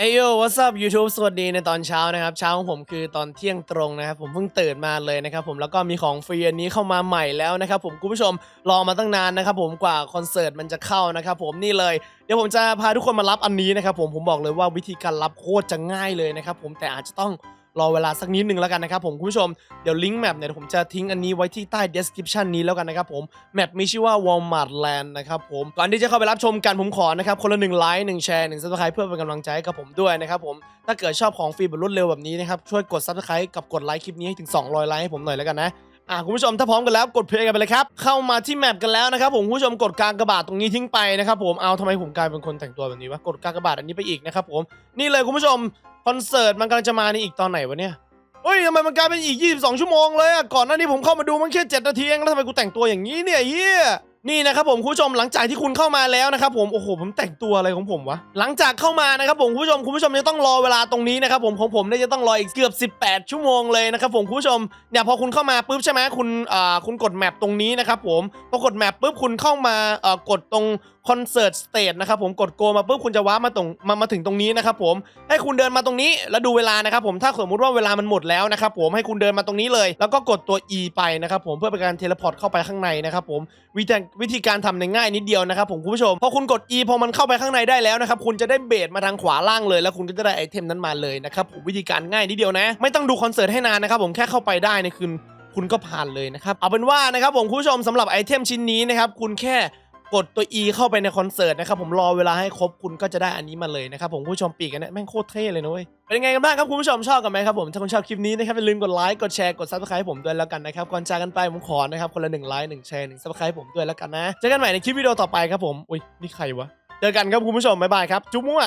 เอโย what's up YouTube สวัสดีในตอนเช้านะครับ เช้าของผมคือตอนเที่ยงตรงนะครับ ผมเพิ่งตื่นมาเลยนะครับผมแล้วก็มีของฟรีอันนี้เข้ามาใหม่แล้วนะครับผมคุณผู้ชมรอมาตั้งนานนะครับผมกว่าคอนเสิร์ตมันจะเข้านะครับผมนี่เลย เดี๋ยวผมจะพาทุกคนมารับอันนี้นะครับผมผมบอกเลยว่าวิธีการรับโคตรจะง่ายเลยนะครับผมแต่อาจจะต้อง รอเวลาสักนิดนึงแล้วกันนะครับผมคุณผู้ชมเดี๋ยวลิงก์แมปเนี่ยผมจะทิ้งอันนี้ไว้ที่ใต้ description นี้แล้วกันนะครับผมแมปมีชื่อว่า Walmart Land นะครับผมก่อนที่จะเข้าไปรับชมกันผมขอนะครับคนละหนึ่งไลค์หนึ่งแชร์หนึ่ง subscribe เพื่อเป็นกำลังใจให้กับผมด้วยนะครับผมถ้าเกิดชอบของฟรีแบบรวดเร็วแบบนี้นะครับช่วยกด subscribe กับกดไลค์คลิปนี้ให้ถึง 200 ไลค์ให้ผมหน่อยแล้วกันนะอะคุณผู้ชมถ้าพร้อมกันแล้วกดเพลงกันไปเลยครับ เข้ามาที่แมปกันแล้วนะครับผมคุณผู้ชมกดกากกระบาดตรงนี้ทิ้งไปนะครับผมเอาทำไมผมกลายเป็นคนแต่งตัวแบบนี้วะกดกากกระบาดอันนี้ไปอีกนะครับผมนี่เลยคุณผู้ชม อนเสิร์ตมันกำลังจะมานี่อีกตอนไหนวะเนี่ยเฮ้ยทำไมมันกลายเป็นอีก 22 ชั่วโมงเลยอะก่อนหน้านี้ผมเข้ามาดูมันแค่7นาทีเองแล้วทำไมกูแต่งตัวอย่างนี้เนี่ยเฮียนี่นะครับผมคุณผู้ชมหลังจากที่คุณเข้ามาแล้วนะครับผมโอ้โหผมแต่งตัวอะไรของผมวะหลังจากเข้ามานะครับผมคุณผู้ชมคุณผู้ชมยังต้องรอเวลาตรงนี้นะครับผมของผมเนี่ยจะต้องรออีกเกือบ 18 ชั่วโมงเลยนะครับผมคุณผู้ชมเนี่ยพอคุณเข้ามาปุ๊บใช่ไหมคุณอ่าคุณกดแมปตรงนี้นะครับผมพอกดแมปปุ๊บคุณเข้ามาเอ่อกดตรง คอนเสิร์ตสเตจนะครับผมกดโกมาปุ๊บคุณจะว้ามาตรงมามาถึงตรงนี้นะครับผมให้คุณเดินมาตรงนี้แล้วดูเวลานะครับผมถ้าสมมติว่าเวลามันหมดแล้วนะครับผมให้คุณเดินมาตรงนี้เลย แล้วก็กดตัว E ไปนะครับผมเพื่อเป็นการเทเลพอร์ตเข้าไปข้างในนะครับผมวิธีวิธีการทำในง่ายนิดเดียวนะครับผมคุณผู้ชมพอคุณกด E พอมันเข้าไปข้างในได้แล้วนะครับคุณจะได้เบสมาทางขวาล่างเลย แล้วคุณก็จะได้ไอเทมนั้นมาเลยนะครับผมวิธีการง่ายนิดเดียวนะ ไม่ต้องดูคอนเสิร์ตให้นานนะครับผมแค่เข้าไปได้ในคืนคุณก็ผ่านเลยนะครับ เอาเป็นว่านะครับผมคุณผู้ชมสำหรับไอเทมชิ้นนี้นะครับ คุณแค่ กดตัว E เข้าไปในคอนเสิร์ตนะครับผมรอเวลาให้ครบคุณก็จะได้อันนี้มาเลยนะครับผมผู้ชมปีกันนี้ยแม่งโคตรเท่เลยนุ้ยเป็นยังไงกันบ้างครับคุณผู้ชมชอบกันไหมครับผมถ้าคุณชอบคลิปนี้นะครับอย่าลืมกดไลค์กดแชร์กดซับสไครต์ผมด้วยแล้วกันนะครับก่อนจากกันไปผมขอนะครับคนละหนึ่งไลค์หนึ่งแชร์หนึ่งซับสไครต์ผมด้วยแล้วกันนะเจอกันใหม่ในคลิปวิดีโอต่อไปครับผมอุ้ยนี่ใครวะเจอกันครับคุณผู้ชมบ๊ายบายครับจุ๊บมั่ว